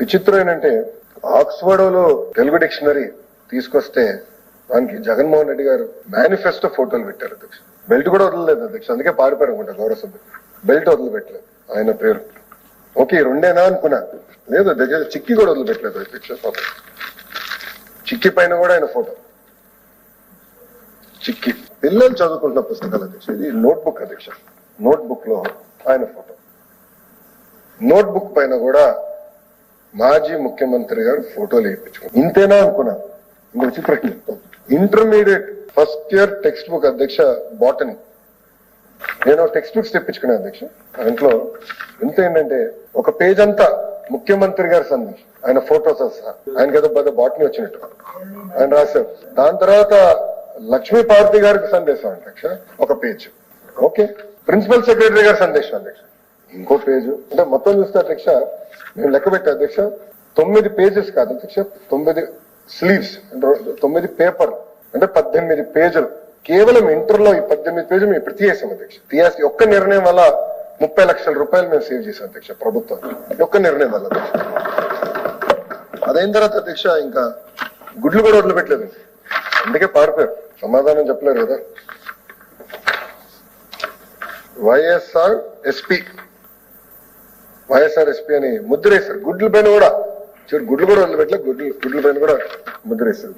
విచిత్రం ఏంటంటే ఆక్స్ఫర్డ్లో తెలుగు డిక్షనరీ తీసుకొస్తే దానికి జగన్మోహన్ రెడ్డి గారు మేనిఫెస్టో ఫోటోలు పెట్టారు అధ్యక్ష. బెల్ట్ కూడా వదలలేదు అధ్యక్ష. అందుకే పారిపోయారు అనుకుంటా గౌరవ సభ్యులు. బెల్ట్ వదిలిపెట్టలేదు ఆయన పేరు. ఓకే రెండేనా అనుకున్నా. లేదు దగ్గర చిక్కి కూడా వదిలిపెట్టలేదు అధ్యక్ష పాపం చిక్కి పైన కూడా ఆయన ఫోటో. చిక్కి. పిల్లలు చదువుకుంటున్న పుస్తకాలు అధ్యక్ష. ఇది నోట్ బుక్ అధ్యక్ష. నోట్ బుక్లో ఆయన ఫోటో. నోట్ బుక్ పైన కూడా మాజీ ముఖ్యమంత్రి గారు ఫోటోలు వేయించుకున్నారు. ఇంతేనా అనుకున్నా? ఇంకో చిత్రం intermediate first year text book అధ్యక్ష బాటనీ. నేను టెక్స్ట్ బుక్స్ తెప్పించుకున్నా అధ్యక్ష. దాంట్లో ఎంత ఏంటంటే ఒక పేజ్ అంతా ముఖ్యమంత్రి గారి సందేశం ఆయన ఫోటోస్ సహా ఆయనకి ఏదో పెద్ద బాటనీ వచ్చినట్టు. ఆయన రాశారు. దాని తర్వాత లక్ష్మీ పార్వతి గారికి సందేశం అధ్యక్ష. ఒక పేజ్. ఓకే. ప్రిన్సిపల్ సెక్రటరీ గారి సందేశం అధ్యక్ష. ఇంకో పేజ్. అంటే మొత్తం చూస్తే అధ్యక్ష నేను లెక్క పెట్టా అధ్యక్ష తొమ్మిది పేజెస్ కాదు అధ్యక్ష తొమ్మిది స్లీవ్స్ అంటే తొమ్మిది పేపర్ అంటే పద్దెనిమిది పేజీలు కేవలం ఇంటర్లో ఈ పద్దెనిమిది పేజీలు మేము ఇప్పుడు తీయేసాం అధ్యక్ష. తీయాల్సి ఒక్క నిర్ణయం వల్ల ముప్పై లక్షల రూపాయలు మేము సేవ్ చేసాం అధ్యక్ష ప్రభుత్వం. ఒక్క నిర్ణయం వల్ల అదైన తర్వాత అధ్యక్ష ఇంకా గుడ్లు కూడా వదిలిపెట్టలేదు అందుకే పారిపోయారు. సమాధానం చెప్పలేరు కదా. వైఎస్ఆర్ ఎస్పీ. వైఎస్ఆర్ఎస్పీ అని ముద్రేశారు గుడ్ల పైన కూడా. చూడు గుడ్లు కూడా వదిలిపెట్టలే. గుడ్లు గుడ్ల పైన కూడా ముద్రేశారు